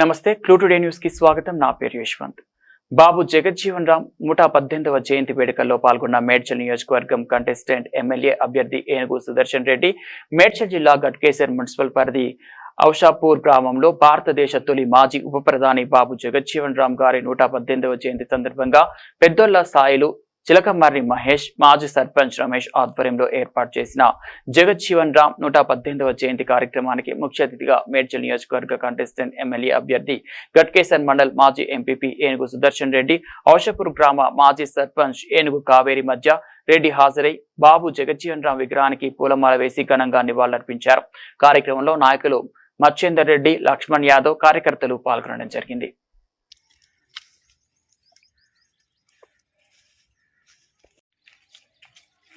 నమస్తే clue today న్యూస్కి స్వాగతం. నా పేరు యశ్వంత్. బాబు జగజ్జీవన్ రామ్ ముఠా పద్దెనిమిదవ జయంతి వేడుకల్లో పాల్గొన్న మేడ్చల్ నియోజకవర్గం కంటెస్టెంట్ ఎమ్మెల్యే అభ్యర్థి ఏనుగు సుదర్శన్ రెడ్డి మేడ్చల్ జిల్లా గట్కేసర్ మున్సిపల్ పరిధి ఔషాపూర్ గ్రామంలో భారతదేశ తొలి మాజీ ఉప ప్రధాని బాబు జగజ్జీవన్ రామ్ గారి నూట పద్దెనిమిదవ జయంతి సందర్భంగా పెద్దొల్ల స్థాయిలో చిలకమర్రి మహేష్ మాజీ సర్పంచ్ రమేష్ ఆధ్వర్యంలో ఏర్పాటు చేసిన జగజ్జీవన్ రామ్ నూట పద్దెనిమిదవ జయంతి కార్యక్రమానికి ముఖ్య అతిథిగా మేడ్చల్ నియోజకవర్గ కంటెస్టెంట్ ఎమ్మెల్యే అభ్యర్థి గట్కేసర్ మండల్ మాజీ ఎంపీపీ ఏనుగు సుదర్శన్ రెడ్డి ఔషపూర్ గ్రామ మాజీ సర్పంచ్ ఏనుగు కావేరి మధ్య రెడ్డి హాజరై బాబు జగజ్జీవన్ రామ్ విగ్రహానికి పూలమాల వేసి ఘనంగా నివాళులర్పించారు. కార్యక్రమంలో నాయకులు మచ్చేందర్ రెడ్డి లక్ష్మణ్ యాదవ్ కార్యకర్తలు పాల్గొనడం జరిగింది.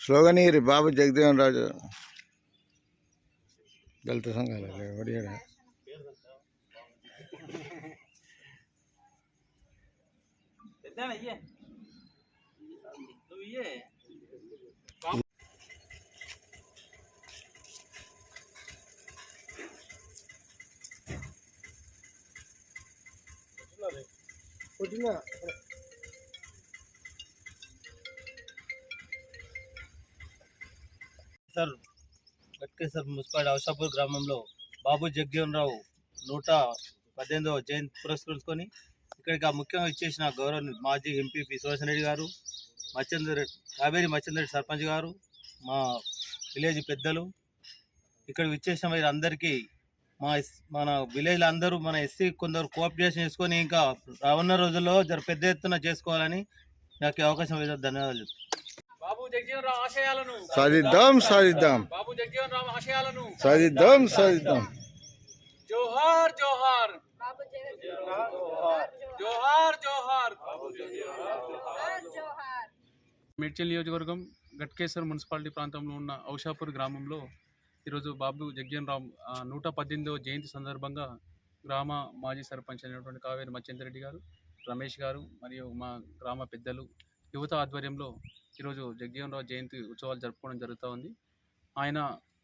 స్లోగన్ ఇయ్యి బాబు జగదీవన్ రాజు దళిత సంఘాలు ఒడియాడా పుదీనా. సార్ వెంకటేశ్వర మున్సిపాలిటీ ఔషాపూర్ గ్రామంలో బాబు జగ్జీవన్ రావు నూట పద్దెనిమిదవ జయంతి పురస్కరించుకొని ఇక్కడికి ఆ ముఖ్యంగా ఇచ్చేసిన గౌరవ మాజీ ఎంపీపీ సురేషన్ రెడ్డి గారు మచ్చందర్ కావేరి మచ్చంద్రెడ్డి సర్పంచ్ గారు మా విలేజ్ పెద్దలు ఇక్కడ ఇచ్చేసిన వీరందరికీ మా మన విలేజ్లో అందరూ మన ఎస్సీ కొందరు కోఆపరేషన్ చేసుకొని ఇంకా రానున్న రోజుల్లో జర పెద్ద ఎత్తున చేసుకోవాలని నాకు అవకాశం ఇచ్చిన ధన్యవాదాలు బాబు జగజీవన్ రామ్ ఆశయాలను. సాధిద్దాం సాధిద్దాం బాబు జగజీవన్ రామ్ ఆశయాలను. సాధిద్దాం సాధిద్దాం జోహార్ జోహార్. జోహార్ జోహార్. మేడ్చల్ నియోజకవర్గం గట్కేశ్వర్ మున్సిపాలిటీ ప్రాంతంలో ఉన్న ఔషాపూర్ గ్రామంలో ఈరోజు బాబు జగ్జన్ రామ్ నూట పద్దెనిమిదవ జయంతి సందర్భంగా గ్రామ మాజీ సర్పంచ్ అయినటువంటి కావేరి మచ్చేందర్ రెడ్డి గారు రమేష్ గారు మరియు మా గ్రామ పెద్దలు యువత ఆధ్వర్యంలో ఈరోజు జగ్జీవన్ రావు జయంతి ఉత్సవాలు జరుపుకోవడం జరుగుతూ ఉంది. ఆయన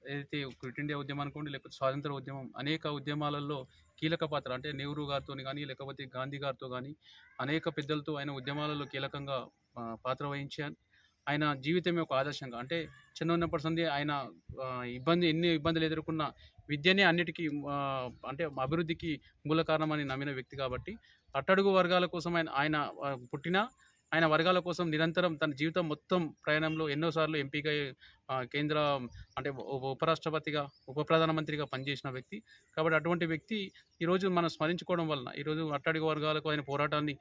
ఏదైతే క్విట్ ఇండియా ఉద్యమం అనుకోండి లేకపోతే స్వాతంత్ర ఉద్యమం అనేక ఉద్యమాలలో కీలక పాత్ర అంటే నెహ్రూ గారితో కానీ లేకపోతే గాంధీ గారితో కానీ అనేక పెద్దలతో ఆయన ఉద్యమాలలో కీలకంగా పాత్ర వహించాను ఆయన జీవితమే ఒక ఆదర్శంగా అంటే చిన్న ఉన్నప్పటి సంది ఆయన ఇబ్బంది ఎన్ని ఇబ్బందులు ఎదుర్కొన్న విద్యనే అన్నిటికీ అంటే అభివృద్ధికి మూల కారణమని నమ్మిన వ్యక్తి కాబట్టి అట్టడుగు వర్గాల కోసం ఆయన ఆయన పుట్టిన ఆయన వర్గాల కోసం నిరంతరం తన జీవితం మొత్తం ప్రయాణంలో ఎన్నోసార్లు ఎంపీగా కేంద్ర అంటే ఉపరాష్ట్రపతిగా ఉప ప్రధానమంత్రిగా పనిచేసిన వ్యక్తి. కాబట్టి అటువంటి వ్యక్తి ఈరోజు మనం స్మరించుకోవడం వలన ఈరోజు అట్టడుగు వర్గాలకు ఆయన పోరాటాన్ని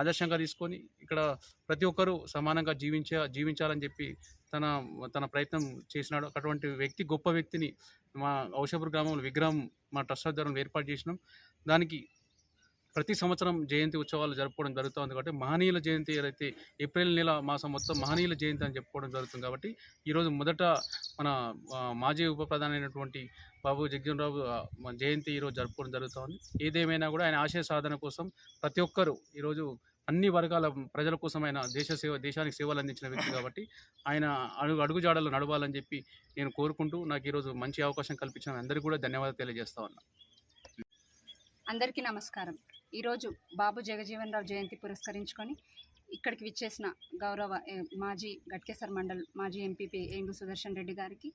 ఆదర్శంగా తీసుకొని ఇక్కడ ప్రతి ఒక్కరూ సమానంగా జీవించ జీవించాలని చెప్పి తన తన ప్రయత్నం చేసినాడు. అటువంటి వ్యక్తి గొప్ప వ్యక్తిని మా ఔషపూర్ గ్రామంలో విగ్రహం మా ట్రస్ట్ ఆధ్వర్యంలో ఏర్పాటు చేసినాం. దానికి ప్రతి సంవత్సరం జయంతి ఉత్సవాలు జరుపుకోవడం జరుగుతుంది కాబట్టి మహనీయుల జయంతి ఏదైతే ఏప్రిల్ నెల మాసం మొత్తం మహనీయుల జయంతి అని చెప్పుకోవడం జరుగుతుంది కాబట్టి ఈరోజు మొదట మన మాజీ ఉప ప్రధాని అయినటువంటి బాబు జగజీవనరావు మన జయంతి ఈరోజు జరుపుకోవడం జరుగుతుంది. ఏదేమైనా కూడా ఆయన ఆశయ సాధన కోసం ప్రతి ఒక్కరూ ఈరోజు అన్ని వర్గాల ప్రజల కోసం ఆయన దేశ సేవ దేశానికి సేవలు అందించిన వ్యక్తి కాబట్టి ఆయన అడుగు అడుగుజాడలు నడవాలని చెప్పి నేను కోరుకుంటూ నాకు ఈరోజు మంచి అవకాశం కల్పించిన అందరికీ కూడా ధన్యవాదాలు తెలియజేస్తా ఉన్నా. అందరికీ నమస్కారం. ఈరోజు బాబు జగజీవన్ రావు జయంతి పురస్కరించుకొని ఇక్కడికి విచ్చేసిన గౌరవ మాజీ గట్కేసర్ మండల్ మాజీ ఎంపీపీ ఏంగు సుదర్శన్ రెడ్డి గారికి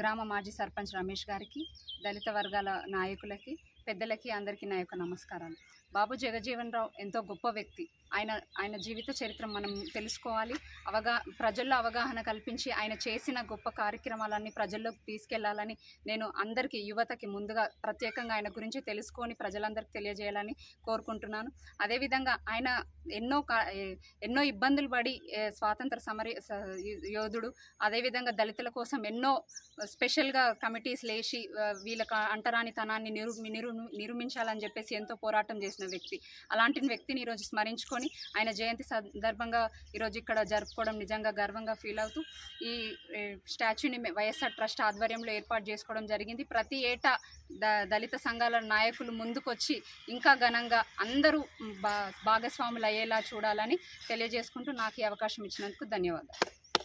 గ్రామ మాజీ సర్పంచ్ రమేష్ గారికి దళిత వర్గాల నాయకులకి పెద్దలకి అందరికీ నా యొక్క నమస్కారాలు. బాబు జగజీవన్ రావు ఎంతో గొప్ప వ్యక్తి. ఆయన ఆయన జీవిత చరిత్ర మనం తెలుసుకోవాలి. అవగా ప్రజల్లో అవగాహన కల్పించి ఆయన చేసిన గొప్ప కార్యక్రమాలన్నీ ప్రజల్లోకి తీసుకెళ్ళాలని నేను అందరికీ యువతకి ముందుగా ప్రత్యేకంగా ఆయన గురించి తెలుసుకొని ప్రజలందరికీ తెలియజేయాలని కోరుకుంటున్నాను. అదేవిధంగా ఆయన ఎన్నో కా- ఎన్నో ఇబ్బందులు పడి స్వాతంత్ర సమర యోధుడు. అదేవిధంగా దళితుల కోసం ఎన్నో స్పెషల్గా కమిటీస్ లేచి వీళ్ళ అంటరానితనాన్ని నిరు నిరు నిరూపించాలని చెప్పేసి ఎంతో పోరాటం చేసిన వ్యక్తి. అలాంటి వ్యక్తిని ఈరోజు స్మరించుకొని ఆయన జయంతి సందర్భంగా ఈరోజు ఇక్కడ జరుపుకోవడం నిజంగా గర్వంగా ఫీల్ అవుతూ ఈ స్టాచ్యూని వైఎస్ఆర్ ట్రస్ట్ ఆధ్వర్యంలో ఏర్పాటు చేసుకోవడం జరిగింది. ప్రతి ఏటా ద దళిత సంఘాల నాయకులు ముందుకొచ్చి ఇంకా ఘనంగా అందరూ భాగస్వాములు అయ్యేలా చూడాలని తెలియజేసుకుంటూ నాకు ఈ అవకాశం ఇచ్చినందుకు ధన్యవాదాలు.